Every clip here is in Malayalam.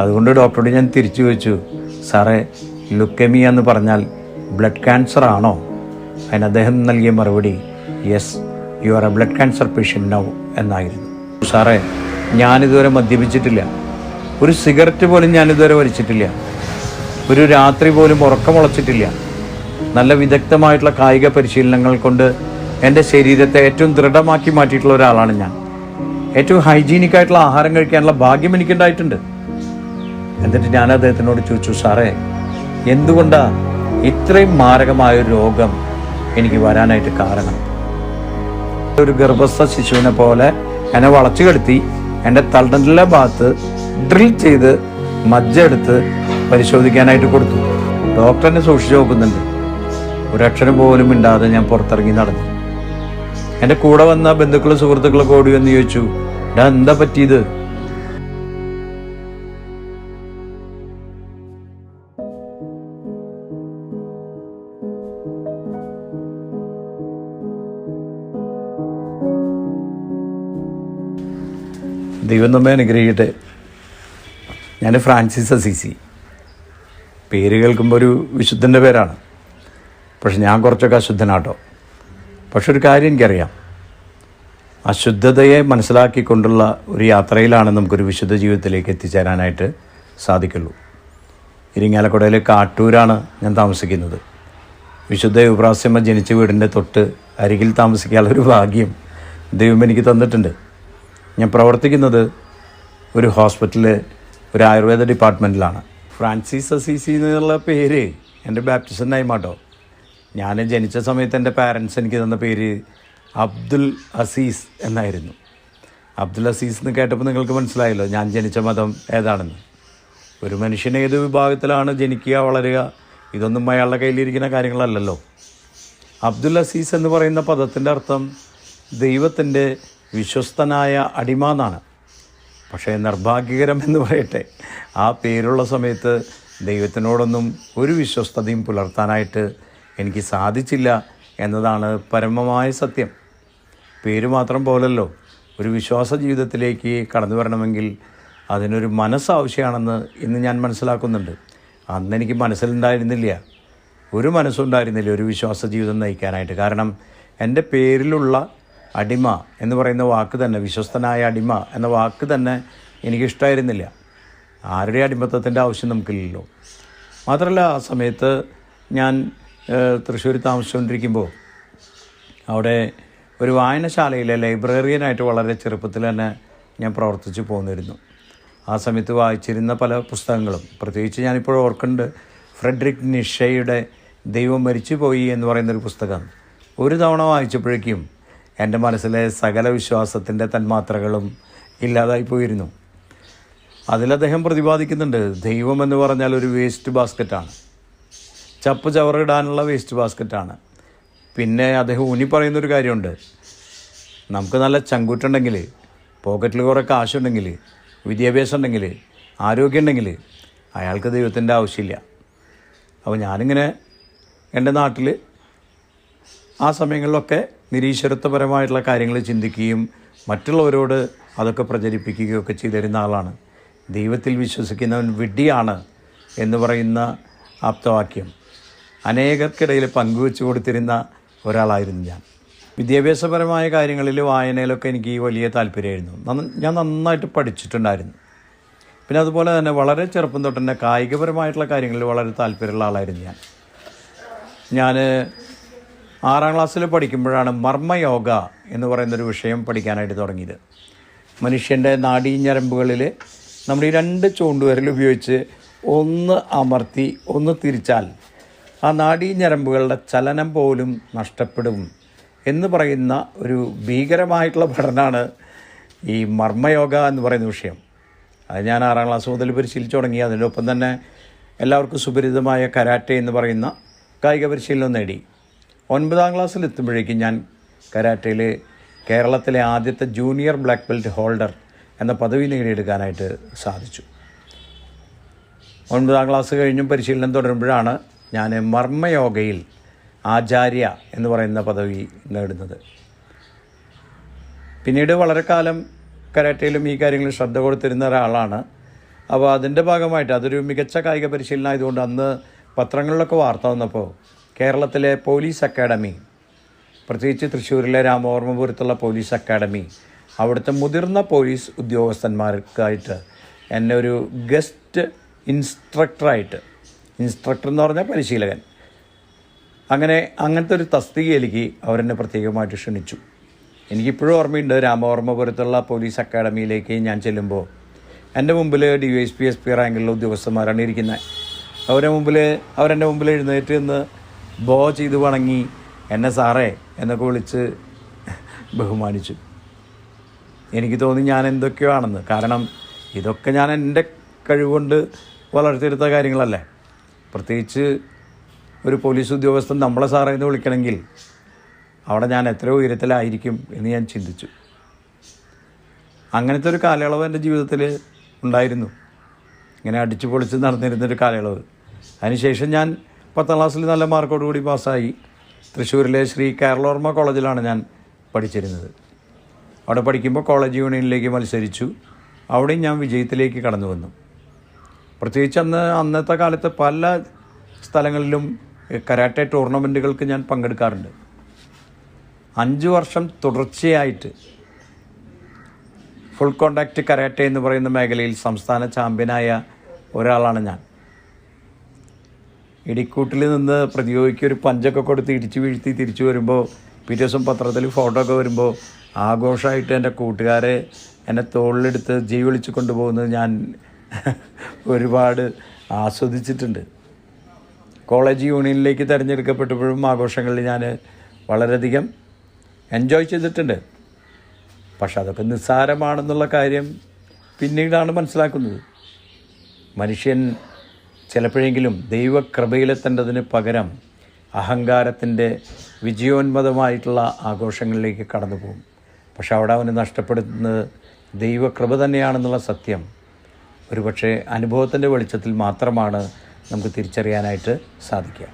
അതുകൊണ്ട് ഡോക്ടറോട് ഞാൻ തിരിച്ചു ചോദിച്ചു സാറേ ലുക്കമി എന്ന് പറഞ്ഞാൽ ബ്ലഡ് ക്യാൻസർ ആണോ? അതിന് അദ്ദേഹം നൽകിയ മറുപടി yes you are a blood cancer patient now എന്നായിരുന്നു. സാറേ ഞാനിതുവരെ മദ്യപിച്ചിട്ടില്ല. ഒരു സിഗരറ്റ് പോലും ഞാനിതുവരെ വലിച്ചിട്ടില്ല. ഒരു രാത്രി പോലും ഉറക്കമുളച്ചിട്ടില്ല നല്ല വിദഗ്ധമായിട്ടുള്ള കായിക പരിശീലനങ്ങൾ കൊണ്ട് എന്റെ ശരീരത്തെ ഏറ്റവും ദൃഢമാക്കി മാറ്റിയിട്ടുള്ള ഒരാളാണ് ഞാൻ. ഏറ്റവും ഹൈജീനിക് ആയിട്ടുള്ള ആഹാരം കഴിക്കാനുള്ള ഭാഗ്യം എനിക്കുണ്ടായിട്ടുണ്ട്. എന്നിട്ട് ഞാൻ അദ്ദേഹത്തിനോട് ചോദിച്ചു സാറേ എന്തുകൊണ്ടാ ഇത്രയും മാരകമായ ഒരു രോഗം എനിക്ക് വരാനായിട്ട് കാരണം? ഒരു ഗർഭസ്ഥ ശിശുവിനെ പോലെ എന്നെ വളച്ചു കെടുത്തി എന്റെ തണ്ടലിലെ ഭാഗത്ത് ഡ്രിൽ ചെയ്ത് മജ്ജ എടുത്ത് പരിശോധിക്കാനായിട്ട് കൊടുത്തു. ഡോക്ടറിനെ സൂക്ഷിച്ചു നോക്കുന്നുണ്ട്. ഒരക്ഷരം പോലും ഇണ്ടാതെ ഞാൻ പുറത്തിറങ്ങി നടന്നു. എന്റെ കൂടെ വന്ന ബന്ധുക്കളും സുഹൃത്തുക്കളൊക്കെ ഓടി ചോദിച്ചു ഡാ എന്താ പറ്റിയത്? ദൈവം നമ്മെ അനുഗ്രഹിക്കട്ടെ. ഞാൻ ഫ്രാൻസിസ് അസീസി. പേര് കേൾക്കുമ്പോൾ ഒരു വിശുദ്ധന്റെ പേരാണ്. പക്ഷെ ഞാൻ കുറച്ചൊക്കെ അശുദ്ധനാട്ടോ. പക്ഷെ ഒരു കാര്യം എനിക്കറിയാം. അശുദ്ധതയെ മനസ്സിലാക്കിക്കൊണ്ടുള്ള ഒരു യാത്രയിലാണ് നമുക്കൊരു വിശുദ്ധ ജീവിതത്തിലേക്ക് എത്തിച്ചേരാനായിട്ട് സാധിക്കുള്ളൂ. ഇരിങ്ങാലക്കുടയിൽ കാട്ടൂരാണ് ഞാൻ താമസിക്കുന്നത്. വിശുദ്ധ യുവപ്രാസ്യമ്മ ജനിച്ച വീടിന്റെ തൊട്ട് അരികിൽ താമസിക്കാനുള്ള ഒരു ഭാഗ്യം ദൈവം എനിക്ക് തന്നിട്ടുണ്ട്. ഞാൻ പ്രവർത്തിക്കുന്നത് ഒരു ഹോസ്പിറ്റലിൽ ഒരു ആയുർവേദ ഡിപ്പാർട്ട്മെന്റിലാണ് ഫ്രാൻസിസ് അസീസി എന്നുള്ള പേര് എന്റെ ബാപ്റ്റിസം നൈമാട്ടോ ഞാൻ ജനിച്ച സമയത്ത് എന്റെ പാരൻസ് എനിക്ക് തന്ന പേര് അബ്ദുൽ അസീസ് എന്നായിരുന്നു. അബ്ദുൽ അസീസ് എന്ന് കേട്ടപ്പോൾ നിങ്ങൾക്ക് മനസ്സിലായല്ലോ ഞാൻ ജനിച്ച മതം ഏതാണെന്ന്. ഒരു മനുഷ്യൻ ഏത് വിഭാഗത്തിലാണ് ജനിക്കുക വളരുക ഇതൊന്നും അയാളുടെ കയ്യിലിരിക്കുന്ന കാര്യങ്ങളല്ലല്ലോ. അബ്ദുൽ അസീസ് എന്ന് പറയുന്ന പദത്തിന്റെ അർത്ഥം ദൈവത്തിന്റെ വിശ്വസ്തനായ അടിമ എന്നാണ് പക്ഷേ നിർഭാഗ്യകരം എന്ന് പറയട്ടെ ആ പേരുള്ള സമയത്ത് ദൈവത്തിനോടൊന്നും ഒരു വിശ്വസ്തതയും പുലർത്താനായിട്ട് എനിക്ക് സാധിച്ചില്ല എന്നതാണ് പരമമായ സത്യം. പേര് മാത്രം പോലല്ലോ ഒരു വിശ്വാസ ജീവിതത്തിലേക്ക് കടന്നു വരണമെങ്കിൽ അതിനൊരു മനസ്സ് ആവശ്യമാണെന്ന് ഇന്ന് ഞാൻ മനസ്സിലാക്കുന്നുണ്ട്. അന്ന് എനിക്ക് മനസ്സിലുണ്ടായിരുന്നില്ല. ഒരു മനസ്സുണ്ടായിരുന്നില്ല ഒരു വിശ്വാസ ജീവിതം നയിക്കാനായിട്ട്. കാരണം എന്റെ പേരിലുള്ള അടിമ എന്ന് പറയുന്ന വാക്ക് തന്നെ വിശ്വസ്തനായ അടിമ എന്ന വാക്ക് തന്നെ എനിക്കിഷ്ടമായിരുന്നില്ല ആരുടെ അടിമത്തത്തിന്റെ ആവശ്യം നമുക്കില്ലല്ലോ. മാത്രമല്ല ആ സമയത്ത് ഞാൻ തൃശ്ശൂർ താമസിച്ചുകൊണ്ടിരിക്കുമ്പോൾ അവിടെ ഒരു വായനശാലയിലെ ലൈബ്രറിയനായിട്ട് വളരെ ചെറുപ്പത്തിൽ തന്നെ ഞാൻ പ്രവർത്തിച്ചു പോന്നിരുന്നു. ആ സമയത്ത് വായിച്ചിരുന്ന പല പുസ്തകങ്ങളും പ്രത്യേകിച്ച് ഞാനിപ്പോൾ ഓർക്കുന്നുണ്ട് ഫ്രെഡറിക് നിഷയുടെ ദൈവം മരിച്ചുപോയി എന്ന് പറയുന്നൊരു പുസ്തകം. ഒരു തവണ വായിച്ചപ്പോഴേക്കും എന്റെ മനസ്സിലെ സകല വിശ്വാസത്തിന്റെ തന്മാത്രകളും ഇല്ലാതായി പോയിരുന്നു. അതിൽ അദ്ദേഹം പ്രതിപാദിക്കുന്നുണ്ട് ദൈവം എന്ന് പറഞ്ഞാൽ ഒരു വേസ്റ്റ് ബാസ്ക്കറ്റാണ്. ചപ്പ് ചവറിടാനുള്ള വേസ്റ്റ് ബാസ്ക്കറ്റാണ്. പിന്നെ അദ്ദേഹം ഊന്നി പറയുന്നൊരു കാര്യമുണ്ട്. നമുക്ക് നല്ല ചങ്കൂറ്റുണ്ടെങ്കിൽ പോക്കറ്റിൽ കുറേ കാശുണ്ടെങ്കിൽ വിദ്യാഭ്യാസം ഉണ്ടെങ്കിൽ ആരോഗ്യം ഉണ്ടെങ്കിൽ അയാൾക്ക് ദൈവത്തിന്റെ ആവശ്യമില്ല. അപ്പോൾ ഞാനിങ്ങനെ എന്റെ നാട്ടിൽ ആ സമയങ്ങളിലൊക്കെ നിരീശ്വരത്വപരമായിട്ടുള്ള കാര്യങ്ങൾ ചിന്തിക്കുകയും മറ്റുള്ളവരോട് അതൊക്കെ പ്രചരിപ്പിക്കുകയൊക്കെ ചെയ്തിരുന്ന ആളാണ്. ദൈവത്തിൽ വിശ്വസിക്കുന്നവൻ വിഡ്ഢിയാണ് എന്ന് പറയുന്ന ആപ്തവാക്യം. അനേകർക്കിടയിൽ പങ്കുവെച്ചു കൊടുത്തിരുന്ന ഒരാളായിരുന്നു ഞാൻ. വിദ്യാഭ്യാസപരമായ കാര്യങ്ങളിൽ വായനയിലൊക്കെ എനിക്ക് വലിയ താല്പര്യമായിരുന്നു. ഞാൻ നന്നായിട്ട് പഠിച്ചിട്ടുണ്ടായിരുന്നു. പിന്നെ അതുപോലെ തന്നെ വളരെ ചെറുപ്പം തൊട്ട് തന്നെ കായികപരമായിട്ടുള്ള കാര്യങ്ങളിൽ വളരെ താല്പര്യമുള്ള ആളായിരുന്നു ഞാൻ. ഞാൻ ആറാം ക്ലാസ്സിൽ പഠിക്കുമ്പോഴാണ് മർമ്മയോഗ എന്ന് പറയുന്നൊരു വിഷയം പഠിക്കാനായിട്ട് തുടങ്ങിയത്. മനുഷ്യന്റെ നാഡീഞരമ്പുകളിൽ നമ്മൾ ഈ രണ്ട് ചൂണ്ടുവരൽ ഉപയോഗിച്ച് ഒന്ന് അമർത്തി ഒന്ന് തിരിച്ചാൽ ആ നാഡീഞരമ്പുകളുടെ ചലനം പോലും നഷ്ടപ്പെടും എന്ന് പറയുന്ന ഒരു ഭീകരമായിട്ടുള്ള പഠനമാണ് ഈ മർമ്മയോഗ എന്ന് പറയുന്ന വിഷയം. അത് ഞാൻ ആറാം ക്ലാസ് മുതൽ പരിശീലിച്ചു തുടങ്ങി. അതിനൊപ്പം തന്നെ എല്ലാവർക്കും സുപരിതമായ കരാട്ടെ എന്ന് പറയുന്ന കായിക പരിശീലനം നേടി. ഒൻപതാം ക്ലാസ്സിൽ എത്തുമ്പോഴേക്കും ഞാൻ കരാട്ടയിൽ കേരളത്തിലെ ആദ്യത്തെ ജൂനിയർ ബ്ലാക്ക് ബെൽറ്റ് ഹോൾഡർ എന്ന പദവി നേടിയെടുക്കാനായിട്ട് സാധിച്ചു. ഒൻപതാം ക്ലാസ് കഴിഞ്ഞും പരിശീലനം തുടരുമ്പോഴാണ് ഞാൻ മർമ്മയോഗയിൽ ആചാര്യ എന്ന് പറയുന്ന പദവി നേടുന്നത്. പിന്നീട് വളരെ കാലം കരാട്ടയിലും ഈ കാര്യങ്ങളിൽ ശ്രദ്ധ കൊടുത്തിരുന്ന ഒരാളാണ്. അപ്പോൾ അതിന്റെ ഭാഗമായിട്ട് അതൊരു മികച്ച കായിക പരിശീലനം ആയതുകൊണ്ട് അന്ന് പത്രങ്ങളിലൊക്കെ വാർത്ത വന്നപ്പോൾ കേരളത്തിലെ പോലീസ് അക്കാഡമി പ്രത്യേകിച്ച് തൃശ്ശൂരിലെ രാമവർമ്മപുരത്തുള്ള പോലീസ് അക്കാഡമി അവിടുത്തെ മുതിർന്ന പോലീസ് ഉദ്യോഗസ്ഥന്മാർക്കായിട്ട് എന്നെ ഒരു ഗസ്റ്റ് ഇൻസ്ട്രക്ടറായിട്ട് ഇൻസ്ട്രക്ടർ എന്ന് പറഞ്ഞാൽ പരിശീലകൻ. അങ്ങനെ അങ്ങനത്തെ ഒരു തസ്തികയിലേക്ക് അവരെന്നെ പ്രത്യേകമായിട്ട് ക്ഷണിച്ചു. എനിക്കിപ്പോഴും ഓർമ്മയുണ്ട് രാമവർമ്മപുരത്തുള്ള പോലീസ് അക്കാഡമിയിലേക്ക് ഞാൻ ചെല്ലുമ്പോൾ എന്റെ മുമ്പിൽ D Y S P S P റാങ്കിലുള്ള ഉദ്യോഗസ്ഥന്മാരാണ് ഇരിക്കുന്നത്. അവരുടെ മുമ്പിൽ അവരെന്റെ മുമ്പിൽ എഴുന്നേറ്റ് നിന്ന് ബോ ചെയ്ത് വണങ്ങി എന്നെ സാറേ എന്നൊക്കെ വിളിച്ച് ബഹുമാനിച്ചു. എനിക്ക് തോന്നി ഞാൻ എന്തൊക്കെയോ ആണെന്ന്. കാരണം ഇതൊക്കെ ഞാൻ എന്റെ കഴിവുകൊണ്ട് വളർത്തിയെടുത്ത കാര്യങ്ങളല്ലേ. പ്രത്യേകിച്ച് ഒരു പോലീസ് ഉദ്യോഗസ്ഥൻ നമ്മളെ സാറേ എന്ന് വിളിക്കണമെങ്കിൽ അവിടെ ഞാൻ എത്രയോ ഉയരത്തിലായിരിക്കും എന്ന് ഞാൻ ചിന്തിച്ചു. അങ്ങനത്തെ ഒരു കാലയളവ് എന്റെ ജീവിതത്തിൽ ഉണ്ടായിരുന്നു. ഇങ്ങനെ അടിച്ചു പൊളിച്ച് നടന്നിരുന്നൊരു കാലയളവ്. അതിനുശേഷം ഞാൻ പത്താം ക്ലാസ്സിൽ നല്ല മാർക്കോടുകൂടി പാസ്സായി. തൃശ്ശൂരിലെ ശ്രീ കേരളോർമ്മ കോളേജിലാണ് ഞാൻ പഠിച്ചിരുന്നത്. അവിടെ പഠിക്കുമ്പോൾ കോളേജ് യൂണിയനിലേക്ക് മത്സരിച്ചു. അവിടെയും ഞാൻ വിജയത്തിലേക്ക് കടന്നു വന്നു പ്രത്യേകിച്ച് അന്ന് അന്നത്തെ കാലത്ത് പല സ്ഥലങ്ങളിലും കരാട്ടെ ടൂർണമെന്റുകൾക്ക് ഞാൻ പങ്കെടുക്കാറുണ്ട്. അഞ്ച് വർഷം തുടർച്ചയായിട്ട് ഫുൾ കോണ്ടാക്റ്റ് കരാട്ടെ എന്ന് പറയുന്ന മേഖലയിൽ സംസ്ഥാന ചാമ്പ്യനായ ഒരാളാണ് ഞാൻ. ഇടിക്കൂട്ടിൽ നിന്ന് പ്രതിയോഗിക്ക് ഒരു പഞ്ചൊക്കെ കൊടുത്ത് ഇടിച്ചു വീഴ്ത്തി തിരിച്ചു വരുമ്പോൾ പിറ്റേ ദിവസം പത്രത്തിൽ ഫോട്ടോ ഒക്കെ വരുമ്പോൾ ആഘോഷമായിട്ട് എന്റെ കൂട്ടുകാരെ എന്നെ തോളിലെടുത്ത് ജീ വിളിച്ച് കൊണ്ടുപോകുന്നത് ഞാൻ ഒരുപാട് ആസ്വദിച്ചിട്ടുണ്ട്. കോളേജ് യൂണിയനിലേക്ക് തിരഞ്ഞെടുക്കപ്പെട്ടപ്പോഴും ആഘോഷങ്ങളിൽ ഞാൻ വളരെയധികം എൻജോയ് ചെയ്തിട്ടുണ്ട്. പക്ഷെ അതൊക്കെ നിസ്സാരമാണെന്നുള്ള കാര്യം പിന്നീടാണ് മനസ്സിലാക്കുന്നത്. മനുഷ്യൻ ചിലപ്പോഴെങ്കിലും ദൈവകൃപയിലെത്തേണ്ടതിന് പകരം അഹങ്കാരത്തിന്റെ വിജയോന്മതമായിട്ടുള്ള ആഘോഷങ്ങളിലേക്ക് കടന്നു പോകും പക്ഷെ അവിടെ അവന് നഷ്ടപ്പെടുന്നത് ദൈവകൃപ തന്നെയാണെന്നുള്ള സത്യം. ഒരുപക്ഷെ അനുഭവത്തിന്റെ വെളിച്ചത്തിൽ മാത്രമാണ് നമുക്ക് തിരിച്ചറിയാനായിട്ട് സാധിക്കുക.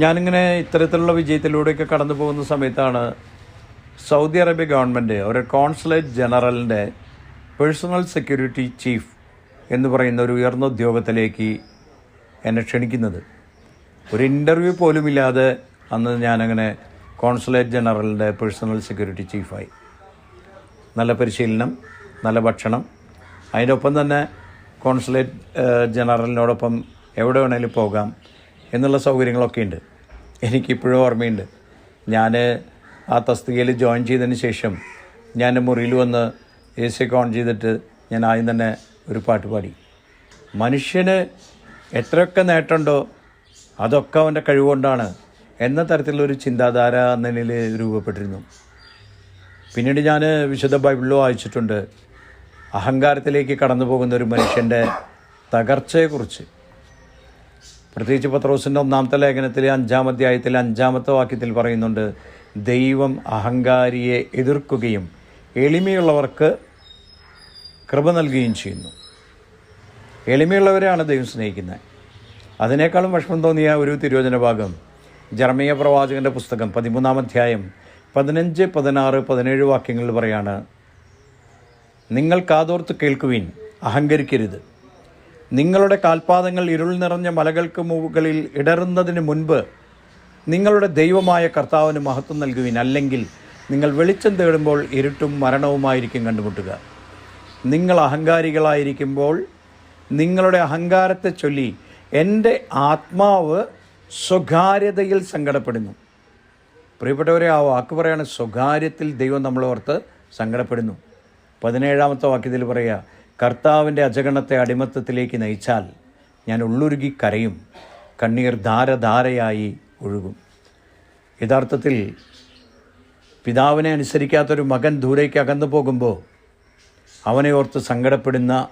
ഞാനിങ്ങനെ ഇത്തരത്തിലുള്ള വിജയത്തിലൂടെയൊക്കെ കടന്നു പോകുന്ന സമയത്താണ് സൗദി അറേബ്യ ഗവൺമെന്റ് ഒരു കോൺസുലേറ്റ് ജനറലിന്റെ പേഴ്സണൽ സെക്യൂരിറ്റി ചീഫ് എന്ന് പറയുന്ന ഒരു ഉയർന്ന ഉദ്യോഗത്തിലേക്ക് എന്നെ ക്ഷണിക്കുന്നത്. ഒരു ഇന്റർവ്യൂ പോലുമില്ലാതെ അന്ന് ഞാനങ്ങനെ കോൺസുലേറ്റ് ജനറലിന്റെ പേഴ്സണൽ സെക്യൂരിറ്റി ചീഫായി നല്ല പരിശീലനം നല്ല ഭക്ഷണം. അതിന്റെ ഒപ്പം തന്നെ കോൺസുലേറ്റ് ജനറലിനോടൊപ്പം എവിടെ വേണേലും പോകാം എന്നുള്ള സൗകര്യങ്ങളൊക്കെ ഉണ്ട്. എനിക്കിപ്പോഴും ഓർമ്മയുണ്ട്. ഞാൻ ആ തസ്തികയിൽ ജോയിൻ ചെയ്തതിന് ശേഷം ഞാൻ മുറിയിൽ വന്ന് എ സി ഒക്കെ ഓൺ ചെയ്തിട്ട് ഞാൻ ആദ്യം തന്നെ ഒരു പാട്ട് പാടി. മനുഷ്യന് എത്രയൊക്കെ നേട്ടമുണ്ടോ അതൊക്കെ അവന്റെ കഴിവുകൊണ്ടാണ് എന്ന തരത്തിലുള്ളൊരു ചിന്താധാര നിലയിൽ രൂപപ്പെട്ടിരുന്നു. പിന്നീട് ഞാൻ വിശുദ്ധ ബൈബിളിലും വായിച്ചിട്ടുണ്ട്. അഹങ്കാരത്തിലേക്ക് കടന്നു പോകുന്ന ഒരു മനുഷ്യന്റെ തകർച്ചയെക്കുറിച്ച്. പ്രത്യേകിച്ച് പത്രോസിന്റെ ഒന്നാമത്തെ ലേഖനത്തിലെ അഞ്ചാം അധ്യായത്തിലെ അഞ്ചാമത്തെ വാക്യത്തിൽ പറയുന്നുണ്ട് ദൈവം അഹങ്കാരിയെ എതിർക്കുകയും എളിമയുള്ളവർക്ക് കൃപ നൽകുകയും ചെയ്യുന്നു. എളിമയുള്ളവരെയാണ് ദൈവം സ്നേഹിക്കുന്നത്. അതിനേക്കാളും വിഷമം തോന്നിയ ഒരു തിരുവചന ഭാഗം ജർമ്മീയ പ്രവാചകന്റെ പുസ്തകം പതിമൂന്നാം അധ്യായം പതിനഞ്ച് പതിനാറ് പതിനേഴ് വാക്യങ്ങളിൽ പറയാണ് നിങ്ങൾ കാതോർത്ത് കേൾക്കുവിൻ അഹങ്കരിക്കരുത്. നിങ്ങളുടെ കാൽപാദങ്ങൾ ഇരുൾ നിറഞ്ഞ മലകൾക്ക് മുകളിൽ ഇടറുന്നതിന് മുൻപ് നിങ്ങളുടെ ദൈവമായ കർത്താവിന് മഹത്വം നൽകുവിൻ. അല്ലെങ്കിൽ നിങ്ങൾ വെളിച്ചം തേടുമ്പോൾ ഇരുട്ടും മരണവുമായിരിക്കും കണ്ടുമുട്ടുക. നിങ്ങൾ അഹങ്കാരികളായിരിക്കുമ്പോൾ നിങ്ങളുടെ അഹങ്കാരത്തെ ചൊല്ലി എന്റെ ആത്മാവ് സ്വകാര്യതയിൽ സങ്കടപ്പെടുന്നു. പ്രിയപ്പെട്ടവരെ ആ വാക്ക് പറയാണ് സ്വകാര്യത്തിൽ ദൈവം നമ്മളെ ഓർത്ത് സങ്കടപ്പെടുന്നു. പതിനേഴാമത്തെ വാക്യത്തിൽ പറയുക കർത്താവിന്റെ അജഗണത്തെ അടിമത്തത്തിലേക്ക് നയിച്ചാൽ ഞാൻ ഉള്ളുരുകി കരയും കണ്ണീർ ധാരധാരയായി ഒഴുകും. യഥാർത്ഥത്തിൽ പിതാവിനെ അനുസരിക്കാത്തൊരു മകൻ ദൂരേക്ക് അകന്നു പോകുമ്പോൾ അവനെ ഓർത്ത് സങ്കടപ്പെടുന്ന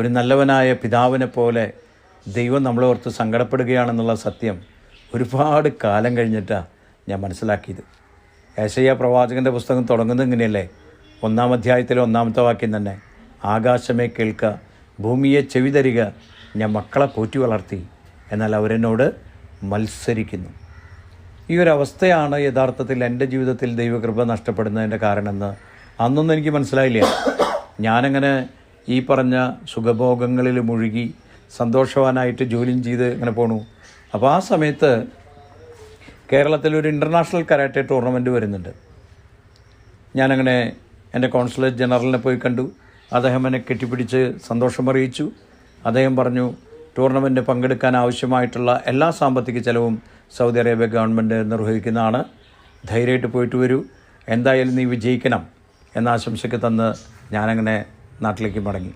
ഒരു നല്ലവനായ പിതാവിനെ പോലെ ദൈവം നമ്മളെ ഓർത്ത് സങ്കടപ്പെടുകയാണെന്നുള്ള സത്യം ഒരുപാട് കാലം കഴിഞ്ഞിട്ടാണ് ഞാൻ മനസ്സിലാക്കിയത്. ഏശയ്യ പ്രവാചകന്റെ പുസ്തകം തുടങ്ങുന്നത് ഇങ്ങനെയല്ലേ? ഒന്നാം അധ്യായത്തിലെ ഒന്നാമത്തെ വാക്യം തന്നെ ആകാശമേ കേൾക്കുക ഭൂമിയെ ചെവി തരിക ഞാൻ മക്കളെ പോറ്റി വളർത്തി എന്നാൽ അവരെന്നോട് മത്സരിക്കുന്നു. ഈ ഒരു അവസ്ഥയാണ് യഥാർത്ഥത്തിൽ എന്റെ ജീവിതത്തിൽ ദൈവകൃപ നഷ്ടപ്പെടുന്നതിന്റെ കാരണമെന്ന് അന്നൊന്നും എനിക്ക് മനസ്സിലായില്ല. ഞാനങ്ങനെ ഈ പറഞ്ഞ സുഖഭോഗങ്ങളിൽ മുഴുകി സന്തോഷവാനായിട്ട് ജോലിയും ചെയ്ത് ഇങ്ങനെ പോണു. അപ്പോൾ ആ സമയത്ത് കേരളത്തിൽ ഒരു ഇന്റർനാഷണൽ കരാട്ടെ ടൂർണമെന്റ് വരുന്നുണ്ട്. ഞാനങ്ങനെ എന്റെ കോൺസുലേറ്റ് ജനറലിനെ പോയി കണ്ടു. അദ്ദേഹം എന്നെ കെട്ടിപ്പിടിച്ച് സന്തോഷമറിയിച്ചു അദ്ദേഹം പറഞ്ഞു ടൂർണമെന്റ് പങ്കെടുക്കാൻ ആവശ്യമായിട്ടുള്ള എല്ലാ സാമ്പത്തിക ചെലവും സൗദി അറേബ്യ ഗവൺമെന്റ് നിർവഹിക്കുന്നതാണ്. ധൈര്യമായിട്ട് പോയിട്ട് വരൂ. എന്തായാലും നീ വിജയിക്കണം എന്ന ആശംസയ്ക്ക് തന്ന് ഞാനങ്ങനെ നാട്ടിലേക്ക് മടങ്ങി.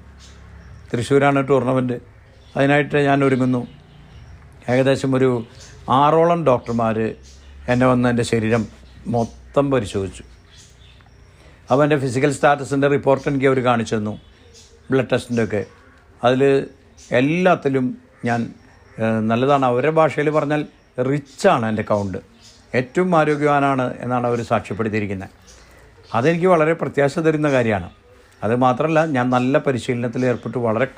തൃശ്ശൂരാണ് ടൂർണമെന്റ് അതിനായിട്ട് ഞാൻ ഒരുങ്ങുന്നു. ഏകദേശം ഒരു ആറോളം ഡോക്ടർമാർ എന്നെ വന്ന് എന്റെ ശരീരം മൊത്തം പരിശോധിച്ചു. അപ്പോൾ എന്റെ ഫിസിക്കൽ സ്റ്റാറ്റസിന്റെ റിപ്പോർട്ട് എനിക്ക് അവർ കാണിച്ചു തന്നു. ബ്ലഡ് ടെസ്റ്റിന്റെ ഒക്കെ അതിൽ എല്ലാത്തിലും ഞാൻ നല്ലതാണ്. അവരുടെ ഭാഷയിൽ പറഞ്ഞാൽ റിച്ചാണ് എന്റെ കൗണ്ട്. ഏറ്റവും ആരോഗ്യവാനാണ് എന്നാണ് അവർ സാക്ഷ്യപ്പെടുത്തിയിരിക്കുന്നത്. അതെനിക്ക് വളരെ പ്രത്യാശ തരുന്ന കാര്യമാണ്. അത് മാത്രമല്ല ഞാൻ നല്ല പരിശീലനത്തിൽ ഏർപ്പെട്ട് വളരെ